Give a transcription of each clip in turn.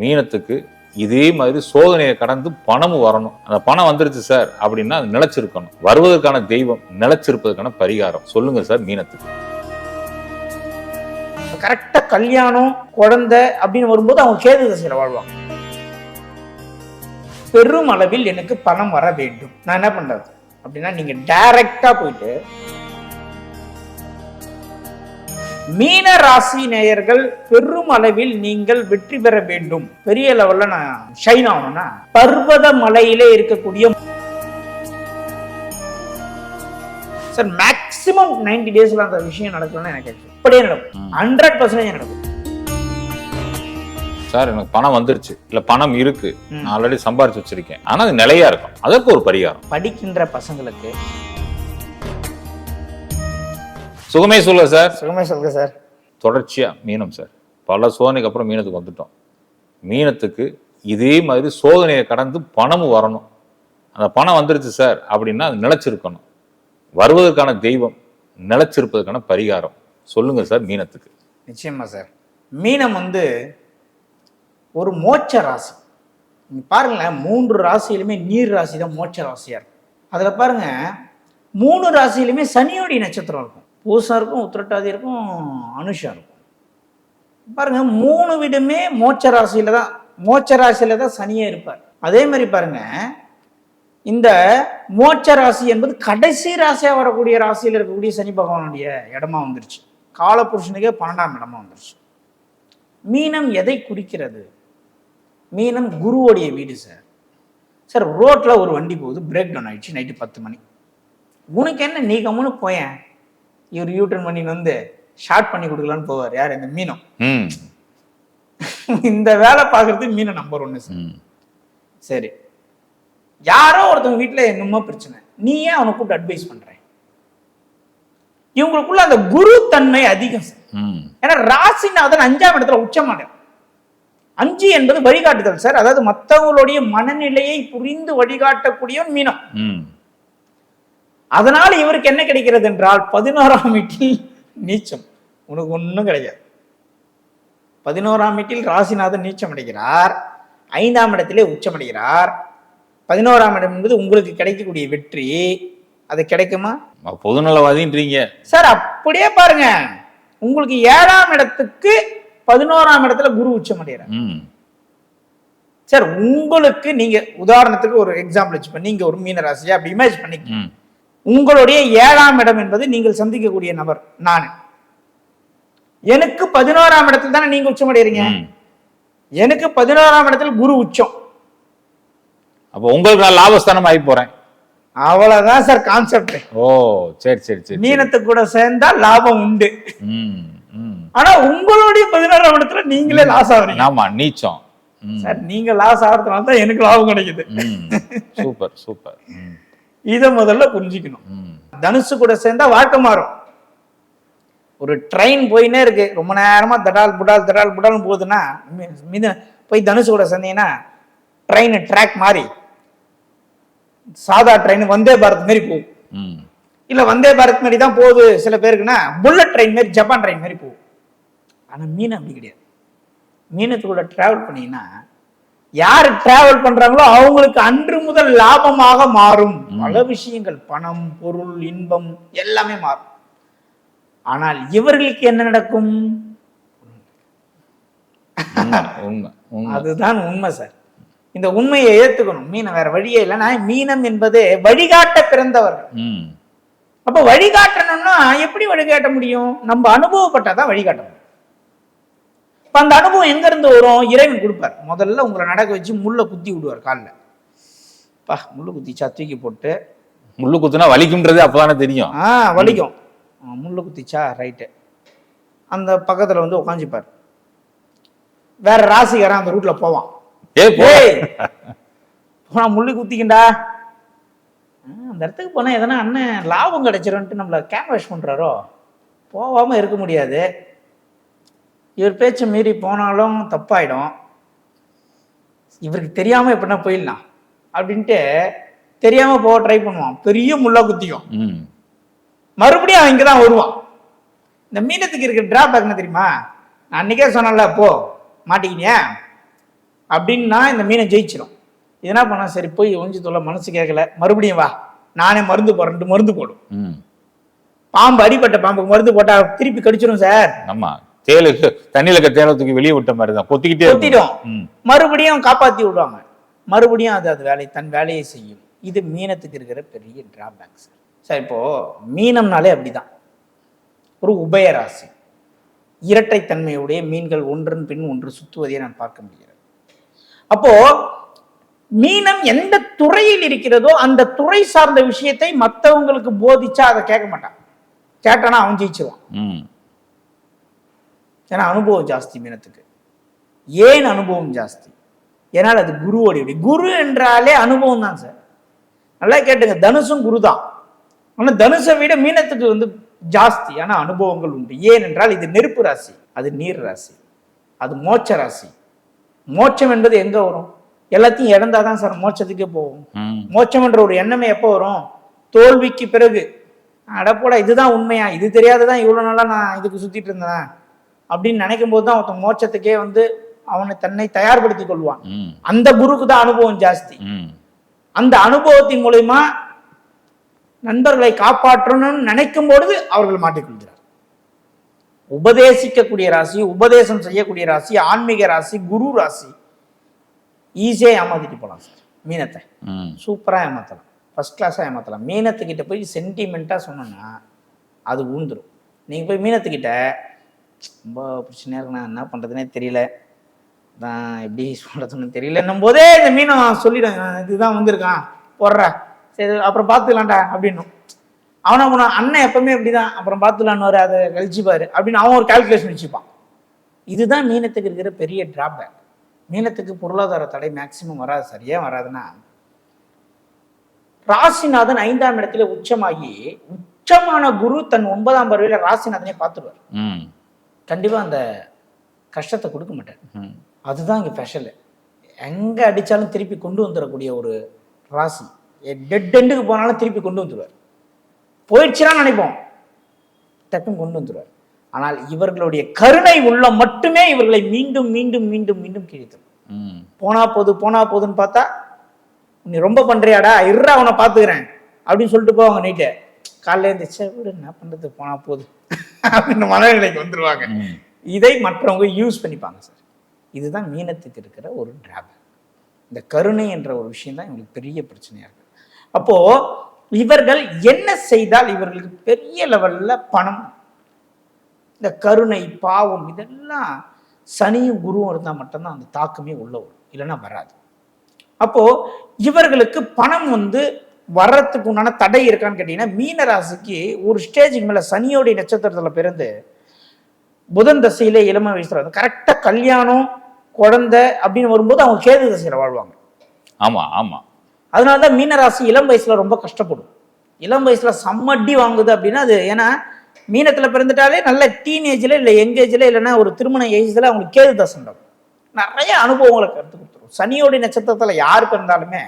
மீனத்துக்கு இதே மாதிரி சோதனையை கடந்து பணமும் வரணும். அந்த பணம் வந்துருச்சு சார் அப்படின்னா அது நிலைச்சிருக்கணும். வருவதற்கான தெய்வம் நிலைச்சிருப்பதற்கான பரிகாரம். சொல்லுங்க சார் மீனத்துக்கு. கரெக்டா கல்யாணம் குழந்தை அப்படின்னு வரும்போது அவங்க கேது தசையில வாழ்வாங்க. பெரும் அளவில் எனக்கு பணம் வர வேண்டும். நான் என்ன பண்றது? அப்படின்னா நீங்க டைரக்டா போயிட்டு மீன ராசி நேயர்கள் பெரும் அளவில் நீங்கள் வெற்றி பெற வேண்டும். பெரிய லெவல்ல நான் ஷைன் ஆகணும்னா பர்வத மலையிலே இருக்கக்கூடிய சார் மேக்சிமம் நைன்டி டேஸ்ல அந்த விஷயம் நடக்கணும்னு எனக்கு அப்படியே நடக்கும். ஹண்ட்ரட் பர்சன்டேஜ் நடக்கும். சார் எனக்கு பணம் வந்துருச்சு. இல்ல பணம் இருக்கு. நான் ஆல்ரெடி சம்பாரிச்சு வச்சிருக்கேன். ஆனா அது நிலையா இருக்கும். அதற்கு ஒரு பரிகாரம். படிக்கின்ற பசங்களுக்கு சுகமே சொல்ல சார். சுகமே சொல்லுங்க சார். தொடர்ச்சியா மீனம் சார். பல சோதனைக்கு அப்புறம் மீனத்துக்கு வந்துட்டோம். மீனத்துக்கு இதே மாதிரி சோதனையை கடந்து பணமும் வரணும். அந்த பணம் வந்துருச்சு சார் அப்படின்னா அது நிலைச்சிருக்கணும். வருவதற்கான தெய்வம் நிலைச்சிருப்பதற்கான பரிகாரம். சொல்லுங்க சார் மீனத்துக்கு. நிச்சயமா சார். மீனம் வந்து ஒரு மோட்ச ராசி. நீங்க பாருங்களேன் மூன்று ராசியிலுமே நீர் ராசி தான் மோட்ச ராசியா இருக்கும். அதுல பாருங்க மூணு ராசியிலுமே சனியோடைய நட்சத்திரம் இருக்கும். பூசம் இருக்கும் உத்திரட்டாதி இருக்கும் அனுஷம் இருக்கும். பாருங்கள் மூணு வீடுமே மோட்ச ராசியில் தான் மோட்ச ராசியில் தான் சனியே இருப்பார். அதே மாதிரி பாருங்க இந்த மோட்ச ராசி என்பது கடைசி ராசியாக வரக்கூடிய ராசியில் இருக்கக்கூடிய சனி பகவானுடைய இடமா வந்துருச்சு. காலபுருஷனுக்கே பன்னெண்டாம் இடமா வந்துருச்சு. மீனம் எதை குறிக்கிறது? மீனம் குருவோடைய வீடு சார். சார் ரோட்டில் ஒரு வண்டி போகுது பிரேக் டவுன் ஆயிடுச்சு நைட்டு பத்து மணி. உனக்கு என்ன நீ கம்முன்னு போயேன். இவர் யூட்டர்ன் பண்ணின்னு வந்து ஷார்ட் பண்ணி கொடுக்கலான்னு போவார். யார்? இந்த மீனம் இந்த வேலை பார்க்கறது மீனம் நம்பர் ஒன்று சார். யாரோ ஒருத்தவங்க வீட்டுல என்னமோ பிரச்சனை. நீ ஏன் அவனை கூப்பிட்டு அட்வைஸ் பண்ற? இவங்களுக்குள்ள அந்த குரு தன்மை அதிகம் ஏன்னா ராசிநாதன் அஞ்சாம் இடத்துல உச்சமானவர் அஞ்சு என்பது வழிகாட்டுதல் சார் அதாவது மற்றவங்களுடைய மனநிலையை புரிந்து வழிகாட்டக்கூடியவன் மீனம் அதனால இவருக்கு என்ன கிடைக்கிறது என்றால் பதினோராம் வீட்டில் நீச்சம். உனக்கு ஒண்ணும் கிடையாது. பதினோராம் வீட்டில் ராசிநாதன் நீச்சம் அடைகிறார். ஐந்தாம் இடத்திலே உச்சமடைகிறார் பதினோராம் இடம் என்பது உங்களுக்கு கிடைக்கக்கூடிய வெற்றி. அது கிடைக்குமா? பொதுநலவாதின்றீங்க சார் அப்படியே பாருங்க. உங்களுக்கு ஏழாம் இடத்துக்கு பதினோராம் இடத்துல குரு உச்சம் அடைகிறார். சார் உங்களுக்கு நீங்க உதாரணத்துக்கு ஒரு எக்ஸாம்பிள் வச்சுப்போம் நீங்க ஒரு மீன ராசியா அப்படி இமேஜ் பண்ணிக்க ம். உங்களுடைய ஏழாம் இடம் என்பது நீங்கள் சந்திக்கக்கூடிய நபர் நான். எனக்கு பதினோராம் இடத்துல தானே நீங்க உச்சம் அடைகிறீங்க எனக்கு பதினோராம் இடத்துல குரு உச்சம். அப்போ உங்களுக்கு நான் லாபஸ்தானம் ஆகி போறேன். அவ்வளவுதான் சார் கான்செப்ட் ஓ சரி சரி சரி சரி. மீனத்து கூட சேர்ந்தா லாபம் உண்டு. ஆனா உங்களுடைய பதினோராம் இடத்துல நீங்களே லாஸ் ஆகுறீங்க. ஆமா நீச்சம். சார் நீங்க லாஸ் ஆகிறதுனால தான் எனக்கு லாபம் கிடைக்குது. Super super. இதை முதல்ல புரிஞ்சுக்கணும். தனுசு கூட சேர்ந்தா வாழ்க்கை மாறும். ஒரு ட்ரெயின் போயினே இருக்கு. ரொம்ப நேரமா தடால் புடால் தடால் புடால்னு போகுதுன்னா மித போய் தனுசு கூட சேர்ந்தீங்கன்னா ட்ரெயின் ட்ராக் மாறி சாதா ட்ரெயின் வந்தே பாரத் மாதிரி போகும். இல்ல வந்தே பாரத் மாதிரி தான் போகுது சில பேருக்குன்னா புல்லட் ட்ரெயின் மாதிரி ஜப்பான் ட்ரெயின் மாதிரி போகும். ஆனா மீன் அப்படி கிடையாது. மீனத்துக்கூட டிராவல் பண்ணீங்கன்னா யார் டிராவல் பண்றாங்களோ அவங்களுக்கு அன்று முதல் லாபமாக மாறும். பல விஷயங்கள் பணம் பொருள் இன்பம் எல்லாமே மாறும். ஆனால் இவர்களுக்கு என்ன நடக்கும்? அதுதான் உண்மை சார். இந்த உண்மையை ஏத்துக்கணும். மீனம் வேற வழியே இல்லைன்னா மீனம் என்பது வழிகாட்ட பிறந்தவர்கள். அப்ப வழிகாட்டணும்னா எப்படி வழிகாட்ட முடியும்? நம்ம அனுபவப்பட்டாதான் வழிகாட்ட முடியும். இப்ப அந்த அனுபவம் எங்க இருந்து வரும்? இறைவன் கொடுப்பார். முதல்ல உங்களை நடக்க வச்சு முள்ள குத்தி விடுவார் காலில். பா முள்ளு குத்திச்சா தூக்கி போட்டு. முள்ளு குத்துனா வலிக்கும்ன்றது அப்பதானே தெரியும். ஆ வலிக்கும். முள்ளு குத்திச்சா ரைட்டு அந்த பக்கத்துல வந்து உட்காந்துப்பார் வேற ராசிக்காரன் அந்த ரூட்ல போவான். ஏ போ. ஏய் போனா முள்ளு குத்திக்கிண்டா? அந்த இடத்துக்கு போனா எதனா அண்ணன் லாபம் கிடைச்சிரும்ட்டு நம்மள கேன்வாஷ் பண்றாரோ? போகாம இருக்க முடியாது. இவர் பேச்சை மீறி போனாலும் தப்பாயிடும். இவருக்கு தெரியாம எப்படின்னா போயிடலாம். அப்படின்ட்டு தெரியாம போக ட்ரை பண்ணுவான். பெரிய முள்ளா குத்திக்கும். ம். மறுபடியும் அவன் இங்கதான் வருவான். இந்த மீனத்துக்கு இருக்கிற டிராபேக் என்ன தெரியுமா? நான் அன்னைக்கே சொன்னேன்ல போ மாட்டிக்கினியா? அப்படின்னா இந்த மீனை ஜெயிச்சிடும் இது என்ன பண்ணா? சரி போய் ஒஞ்சி தொல்லை மனசு கேட்கல. மறுபடியும் வா. நானே மருந்து போடுறேன்ட்டு மருந்து போடும். ம். பாம்பு அடிப்பட்ட பாம்புக்கு மருந்து போட்டா திருப்பி கடிச்சிடும் சார். ஆமா. தேலுக்கு தண்ணியில இருக்க தேலை தூக்கி வெளியே விட்ட மாதிரி தான் கொத்திக்கிட்டே. கொத்திடும். ம். மறுபடியும் காப்பாத்தி விடுவாங்க. மறுபடியும் அது அது வேலை தன் வேலையை செய்யும். இது மீனத்துக்கு இருக்கிற பெரிய டிராபேக் சார் சார் இப்போ மீனம்னாலே அப்படிதான். ஒரு உபயராசி. இரட்டைத்தன்மையுடைய மீன்கள் ஒன்றன் பின் ஒன்று சுத்துவதை நான் பார்க்க முடிகிறது. அப்போ மீனம் எந்த துறையில் இருக்கிறதோ அந்த துறை சார்ந்த விஷயத்தை மற்றவங்களுக்கு போதிச்சா அதை கேட்க மாட்டான். கேட்டானா அவன் ஜெயிச்சிருவான். ம். ஏன்னா அனுபவம் ஜாஸ்தி மீனத்துக்கு. ஏன் அனுபவம் ஜாஸ்தி? ஏன்னால் அது குருவோடைய. குரு என்றாலே அனுபவம் தான் சார். நல்லா கேட்டுங்க. தனுசும் குரு தான். ஆனால் தனுசை விட மீனத்துக்கு வந்து ஜாஸ்தி ஆனால் அனுபவங்கள் உண்டு. ஏன் என்றால் இது நெருப்பு ராசி அது நீர் ராசி அது மோட்ச ராசி. மோட்சம் என்பது எங்க வரும்? எல்லாத்தையும் இழந்தாதான் சார் மோட்சத்துக்கே போகும். மோட்சம் என்ற ஒரு எண்ணமே எப்போ வரும்? தோல்விக்கு பிறகு. அடப்போடா இதுதான் உண்மையா? இது தெரியாததான் இவ்வளோ நாளா நான் இதுக்கு சுத்திட்டு இருந்தேன்? அப்படின்னு நினைக்கும் போது தான் ஒருத்தன் மோட்சத்துக்கே வந்து அவனை தன்னை தயார்படுத்திக் கொள்வான். அந்த குருக்கு தான் அனுபவம் ஜாஸ்தி. அந்த அனுபவத்தின் மூலயமா நண்பர்களை காப்பாற்றணும்னு நினைக்கும் பொழுது அவர்கள் மாட்டிக்கொள்கிறார். உபதேசிக்கக்கூடிய ராசி உபதேசம் செய்யக்கூடிய ராசி ஆன்மீக ராசி குரு ராசி ஈஸியாக ஏமாத்திட்டு போகலாம் சார். மீனத்தை. சூப்பராக ஏமாற்றலாம் ஃபஸ்ட் கிளாஸாக ஏமாற்றலாம் மீனத்துக்கிட்ட போய் சென்டிமெண்ட்டாக சொன்னோன்னா அது ஊந்துடும் நீங்கள் போய் மீனத்துக்கிட்ட ரொம்ப பிரச்சனையாக இருக்கு. நான் என்ன பண்ணுறதுனே தெரியல. நான் எப்படி சொல்கிறதுன்னு தெரியலன்னும் போதே இந்த மீனும் சொல்லிடும் இதுதான் வந்திருக்கான். போடுற. சரி அப்புறம் பார்த்துக்கலாம்டா அப்படின்னும் அவனை அவனை அண்ணன் எப்பவுமே இப்படிதான். அப்புறம் பார்த்துக்கலான்னு அதை கழிச்சுப்பாரு அப்படின்னு அவன் ஒரு கால்குலேஷன் வச்சுப்பான். இதுதான் மீனத்துக்கு இருக்கிற பெரிய டிராபேக் மீனத்துக்கு பொருளாதார தடை மேக்சிமம் வராது. சரியா வராதுன்னா ராசிநாதன் ஐந்தாம் இடத்துல உச்சமாகி உச்சமான குரு தன் ஒன்பதாம் பருவில ராசிநாதனை பார்த்துருவார். ம் கண்டிப்பா அந்த கஷ்டத்தை கொடுக்க மாட்டார் ம். அதுதான் இங்கே ஸ்பெஷலு எங்கே அடித்தாலும் திருப்பி கொண்டு வந்துடக்கூடிய ஒரு ராசி. டெட் எண்டுக்கு போனாலும் திருப்பி கொண்டு வந்துடுவார் போயிடுச்சுன்னா நினைப்போம். டக்குன்னு கொண்டு வந்துடுவார் ஆனால் இவர்களுடைய கருணை உள்ள மட்டுமே இவர்களை மீண்டும் மீண்டும் மீண்டும் மீண்டும் கிழித்தது ம். போனா போது போனா போதுன்னு பார்த்தா நீ ரொம்ப பண்றியாடா இருறா அவனை பார்த்துக்கிறேன். அப்படின்னு சொல்லிட்டு போவாங்க நைட்டு காலையில இருந்துச்சு விடு என்ன பண்றது? போனா போகுது அப்படின்னு மனநிலைக்கு வந்துருவாங்க. ம். இதை மற்றவங்க யூஸ் பண்ணிப்பாங்க சார் இதுதான் மீனத்துக்கு இருக்கிற ஒரு டிராபேக் இந்த கருணை என்ற ஒரு விஷயம் தான் இவங்களுக்கு பெரிய பிரச்சனையா இருக்கு. அப்போ இவர்கள் என்ன செய்தால் இவர்களுக்கு பெரிய லெவல்ல பணம் இந்த கருணை பாவம் இதெல்லாம் சனியும் குருவும் இருந்தால் மட்டும்தான் அந்த தாக்கமே உள்ள வரும். இல்லைன்னா வராது. அப்போ இவர்களுக்கு பணம் வந்து வர்றதுக்கு உண்டான தடை இருக்கான்னு கேட்டீங்கன்னா மீன ராசிக்கு ஒரு ஸ்டேஜுக்கு மேல சனியோடைய நட்சத்திரத்துல பிறந்து புதன் தசையில இளம வயசுல வந்து கரெக்டா கல்யாணம் குழந்தை அப்படின்னு வரும்போது அவங்க கேது தசையில வாழ்வாங்க. ஆமா ஆமா. அதனால தான் மீனராசி இளம் வயசுல ரொம்ப கஷ்டப்படும். இளம் வயசுல செம்மட்டி வாங்குது அப்படின்னா அது ஏன்னா மீனத்துல பிறந்துட்டாலே நல்ல டீனேஜ்ல இல்லை எங்கேஜ்ல இல்லைன்னா ஒரு திருமண ஏஜ்ல அவங்களுக்கு கேது தசை நிறைய அனுபவங்களை கருத்து கொடுத்துரும். சனியோடைய நட்சத்திரத்துல யார் பிறந்தாலுமே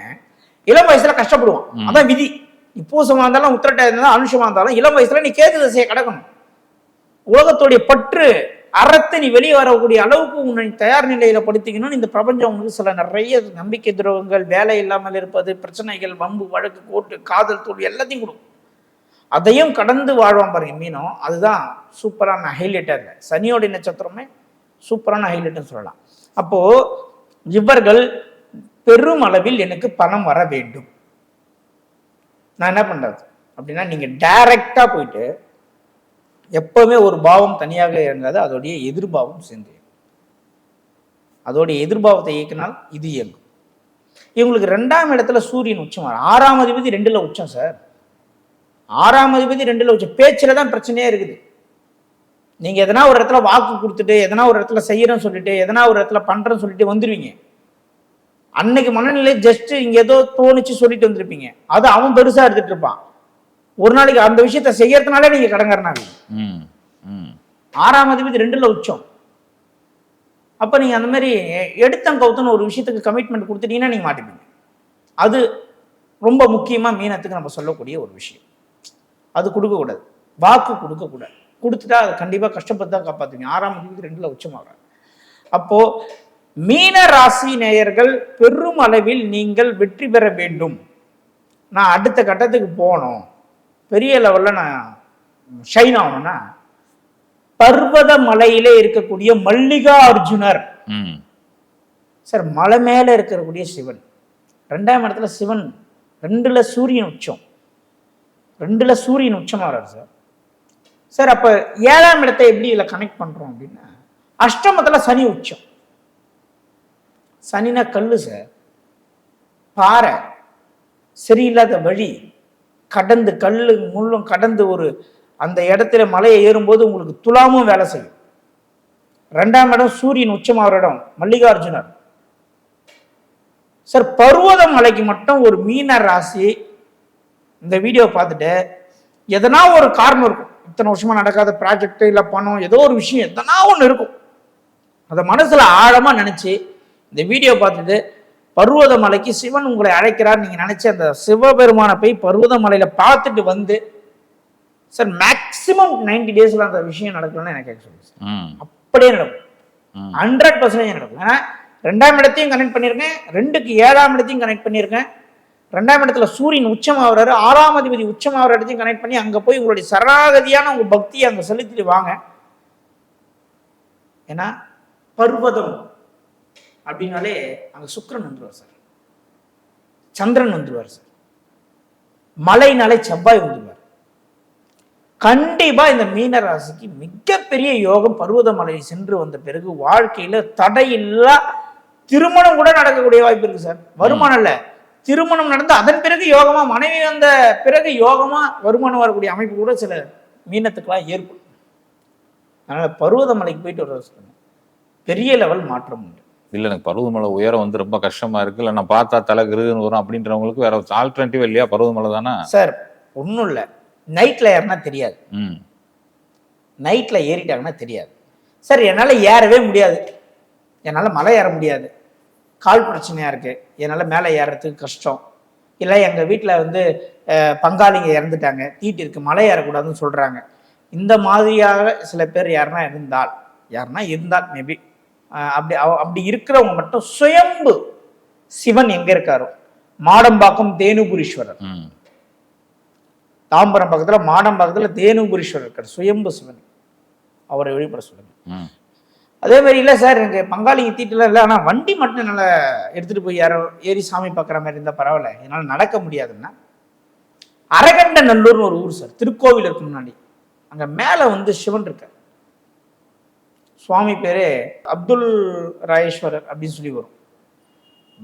இளம் வயசுல கஷ்டப்படுவான். அதான் விதி. நீ பூசமா இருந்தாலும் உத்திரட்டா இருந்தாலும் அனுஷமா இருந்தாலும் இளம் வயசுல நீ கேது தசையை கடக்கணும். உலகத்துடைய பற்று அறத்து நீ வெளியே வரக்கூடிய அளவுக்கு உன்னை தயார் நிலையில படுத்திக்கணும்னு இந்த பிரபஞ்சம் உங்களுக்கு சில நிறைய நம்பிக்கை துரோகங்கள் வேலை இல்லாமல் இருப்பது பிரச்சனைகள் வம்பு வழக்கு கோர்ட்டு காதல் தோல்வி எல்லாத்தையும் கொடுக்கும் அதையும் கடந்து வாழ்வான் பாருங்க மீனம் அதுதான் சூப்பரான ஹைலைட்டர் சனியோடைய நட்சத்திரமே சூப்பரான ஹைலைட்னு சொல்லலாம். அப்போ இவர்கள் பெரும் அளவில் எனக்கு பணம் வர வேண்டும். நான் என்ன பண்ணுறது அப்படின்னா நீங்கள் டைரக்டா போயிட்டு எப்போவுமே ஒரு பாவம் தனியாக இயங்காது அதோடைய எதிர்பாவம் சேர்ந்து அதோடைய எதிர்பாவத்தை இயக்கினால் இது இயங்கும். இவங்களுக்கு ரெண்டாம் இடத்துல சூரியன் உச்சம் ஆறாம் அதிபதி ரெண்டில் உச்சம் சார். ஆறாம் அதிபதி ரெண்டில் உச்சம். பேச்சில் தான் பிரச்சனையே இருக்குது. நீங்கள் எதனா ஒரு இடத்துல வாக்கு கொடுத்துட்டு எதனா ஒரு இடத்துல செய்கிறேன்னு சொல்லிட்டு எதனா ஒரு இடத்துல பண்ணுறேன்னு சொல்லிட்டு வந்துடுவீங்க அன்னைக்கு மனநிலை ஜஸ்ட் இங்க ஏதோ தோணுச்சு சொல்லிட்டு வந்திருப்பீங்க. அது அவன் பெருசா எடுத்துட்டு இருப்பான். ஒரு நாளைக்கு அந்த விஷயத்த செய்யறதுனாலே நீங்க ம் ஆறாம் அதிபதி ரெண்டுல உச்சம். அப்ப நீங்க அந்த மாதிரி எடுத்தம் கவுத்தன்னு ஒரு விஷயத்துக்கு கமிட்மெண்ட் கொடுத்துட்டீங்கன்னா நீங்க மாட்டிப்பீங்க. அது ரொம்ப முக்கியமா மீனத்துக்கு நம்ம சொல்லக்கூடிய ஒரு விஷயம். அது கொடுக்கக்கூடாது வாக்கு கொடுக்கக்கூடாது கொடுத்துட்டா அது கண்டிப்பா கஷ்டப்பட்டு தான் காப்பாத்துவீங்க. ஆறாம் அதிபதி ரெண்டுல உச்சமாகறாங்க அப்போ மீன ராசி நேயர்கள் பெரும் அளவில் நீங்கள் வெற்றி பெற வேண்டும். நான் அடுத்த கட்டத்துக்கு போகணும். பெரிய லெவலில் நான் ஷைன் ஆகணும்னா பர்வத மலையிலே இருக்கக்கூடிய மல்லிகா அர்ஜுனர். ம். சார் மலை மேலே இருக்கக்கூடிய சிவன். ரெண்டாம் இடத்துல சிவன் ரெண்டுல சூரியன் உச்சம். ரெண்டுல சூரியன் உச்சமா வர்றார் சார். சார் அப்ப ஏழாம் இடத்தை எப்படி இதில் கனெக்ட் பண்றோம் அப்படின்னா அஷ்டமத்துல சனி உச்சம். சனினா கல்லு சார். பாறை. சரியில்லாத வழி. கடந்து கல்லு முள்ளும் கடந்து ஒரு அந்த இடத்துல மலையை ஏறும்போது உங்களுக்கு துலாமும் வேலை செய்யும். ரெண்டாம் இடம் சூரியன் உச்சமாகிற இடம் மல்லிகார்ஜுனர். சார் பருவத மலைக்கு மட்டும் ஒரு மீன ராசி இந்த வீடியோ பார்த்துட்டு எதனா ஒரு காரணம் இருக்கும். இத்தனை வருஷமா நடக்காத ப்ராஜெக்ட் இல்லை பணம் ஏதோ ஒரு விஷயம் எதனா ஒன்று இருக்கும். அதை மனசுல ஆழமா நினைச்சு இந்த வீடியோ பார்த்துட்டு பர்வத மலைக்கு சிவன் உங்களை அழைக்கிறார் நீங்க நினைச்சு அந்த சிவபெருமானை போய் பர்வத மலையில பார்த்துட்டு வந்து சார் மேக்சிமம் 90 டேஸ்ல அந்த விஷயம் நடக்கணும்னு எனக்கு கேட்க சொல்லுங்க சார் ம். அப்படியே நடக்கும். ஹண்ட்ரட் பர்சன்டேஜ் நடக்கும். ஏன்னா ரெண்டாம் இடத்தையும் கனெக்ட் பண்ணியிருக்கேன் ரெண்டுக்கு ஏழாம் இடத்தையும் கனெக்ட் பண்ணியிருக்கேன். ரெண்டாம் இடத்துல சூரியன் உச்சம் ஆகுறாரு ஆறாம் அதிபதி உச்சம் ஆகிற இடத்தையும் கனெக்ட் பண்ணி அங்கே போய் உங்களுடைய சரணாகதியான உங்க பக்தியை அங்கே செலுத்திட்டு வாங்க. ஏன்னா பர்வதம். அப்படின்னாலே அங்கே சுக்கிரன் வந்துடுவார் சார். சந்திரன் வந்துடுவார் சார். மலைனாலே செவ்வாய் வந்துடுவார் கண்டிப்பாக இந்த மீனராசிக்கு மிகப்பெரிய யோகம் பர்வதமலையை சென்று வந்த பிறகு வாழ்க்கையில் தடையில்லா திருமணம் கூட நடக்கக்கூடிய வாய்ப்பு இருக்கு சார். வருமானம் இல்லை. திருமணம் நடந்து அதன் பிறகு யோகமாக மனைவி வந்த பிறகு யோகமாக வருமானம் வரக்கூடிய அமைப்பு கூட சில மீனத்துக்கெல்லாம் ஏற்படும். அதனால் பருவதமலைக்கு போயிட்டு வர பெரிய லெவல் மாற்றம் உண்டு. இல்ல எனக்கு பருவமலை உயரம் வந்து ரொம்ப கஷ்டமா இருக்கு. இல்ல நான் பார்த்தா தலை கிருன்னு வரும். அப்படின்றவங்களுக்கு வேற ஆல்டர்னேட்டிவ் இல்லையா? பருவமலை தானே? சார் ஒன்றும் இல்லை. நைட்ல ஏறினா தெரியாது. ம். நைட்ல ஏறிட்டாங்கன்னா தெரியாது. சார் என்னால் ஏறவே முடியாது. என்னால் மலை ஏற முடியாது. கால் பிரச்சனையா இருக்கு. என்னால் மேலே ஏறுறதுக்கு கஷ்டம். இல்லை எங்கள் வீட்டில் வந்து பங்காளிங்க இறந்துட்டாங்க. தீட்டு இருக்கு. மலை ஏறக்கூடாதுன்னு சொல்கிறாங்க இந்த மாதிரியாக சில பேர் யாருன்னா இருந்தால் யாருன்னா இருந்தால் மேபி அப்படி அப்படி இருக்கிறவங்க மட்டும் சுயம்பு சிவன் எங்கே இருக்காரோ மாடம்பாக்கம் தேனுபுரீஸ்வரர். தாம்பரம் பக்கத்தில் மாடம் பக்கத்தில் தேனுபுரீஸ்வரர் இருக்கார். சுயம்பு சிவன். அவரை வழிபட சொல்லுங்க. அதே மாதிரி இல்லை சார் எனக்கு பங்காளிங்க தீட்டுலாம் இல்லை ஆனால் வண்டி மட்டும் என்னால் எடுத்துகிட்டு போய் யாரோ ஏறி சாமி பார்க்குற மாதிரி இருந்தால் பரவாயில்ல. என்னால் நடக்க முடியாதுன்னா அரகண்ட நல்லூர்னு ஒரு ஊர் சார். திருக்கோவில் இருக்கு முன்னாடி. அங்கே மேலே வந்து சிவன் இருக்கார். சுவாமி பேரு அப்துல் ராயேஸ்வரர் அப்படின்னு சொல்லி வரும்.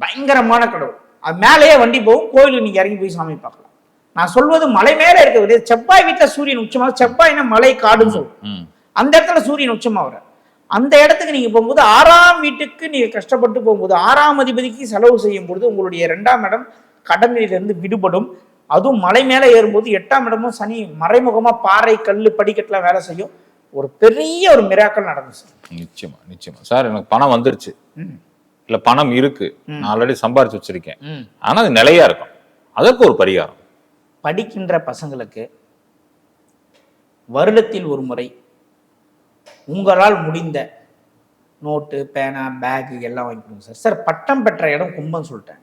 பயங்கரமான கடவுள். அது மேலேயே வண்டி போகும் கோயிலுக்கு நீங்கள் இறங்கி போய் சாமி பார்க்கலாம். நான் சொல்வது மலை மேலே இருக்கிறது செவ்வாய் வீட்டில் சூரியன் உச்சமாக செவ்வாய்னா மலை காடுன்னு சொல்லுவோம். அந்த இடத்துல சூரியன் உச்சமாகிறார் அந்த இடத்துக்கு நீங்க போகும்போது ஆறாம் வீட்டுக்கு நீங்க கஷ்டப்பட்டு போகும்போது ஆறாம் அதிபதிக்கு செலவு செய்யும் பொழுது உங்களுடைய இரண்டாம் இடம் கடனிலிருந்து விடுபடும். அதுவும் மலை மேலே ஏறும்போது எட்டாம் இடமும் சனி மறைமுகமா பாறை கல்லு படிக்கட்டுலாம் வேலை செய்யும். ஒரு பெரிய ஒரு மிராக்கள் சார் நிச்சயமா நிச்சயமா. சார் எனக்கு பணம் வந்துருச்சு. இல்ல பணம் இருக்கு. நான் ஆல்ரெடி சம்பாரிச்சு வச்சிருக்கேன். ஆனா அது நிலையா இருக்கும். அதற்கு ஒரு பரிகாரம். படிக்கின்ற பசங்களுக்கு வருடத்தில் ஒரு முறை உங்களால் முடிந்த நோட்டு பேனா பேகு எல்லாம் வாங்கி கொடுங்க சார். சார் பட்டம் பெற்ற இடம் கும்பம் சொல்லிட்டேன்.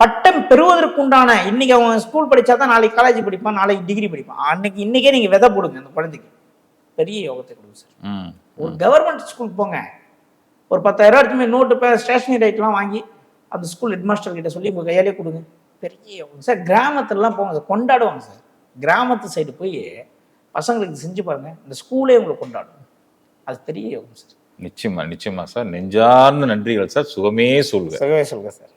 பட்டம் பெறுவதற்குண்டான இன்னைக்கு அவன் ஸ்கூல் படிச்சா தான் நாளைக்கு காலேஜ் படிப்பான் நாளைக்கு டிகிரி படிப்பான். அன்னைக்கு இன்னைக்கே நீங்க விதை போடுங்க அந்த குழந்தைக்கு. பெரிய யோகத்தை கொடுங்க சார். ஒரு கவர்மெண்ட் ஸ்கூலுக்கு போங்க. ஒரு பத்தாயிரம் எடுத்துமே நோட்டு பே ஸ்டேஷனரி ஐட்டம்லாம் வாங்கி அந்த ஸ்கூல் ஹெட்மாஸ்டர் கிட்ட சொல்லி உங்கள் கையாலே கொடுங்க. பெரிய யோகம். சார் கிராமத்துலலாம் போங்க சார் கொண்டாடுவாங்க சார். கிராமத்து சைடு போய் பசங்களுக்கு செஞ்சு பாருங்க இந்த ஸ்கூலே உங்களை கொண்டாடும். அது பெரிய யோகம் சார். நிச்சயமா நிச்சயமா சார். நெஞ்சார்ந்த நன்றிகள் சார். சுகமே சொல்லுங்க. சொல்லவே சொல்லுங்க சார்.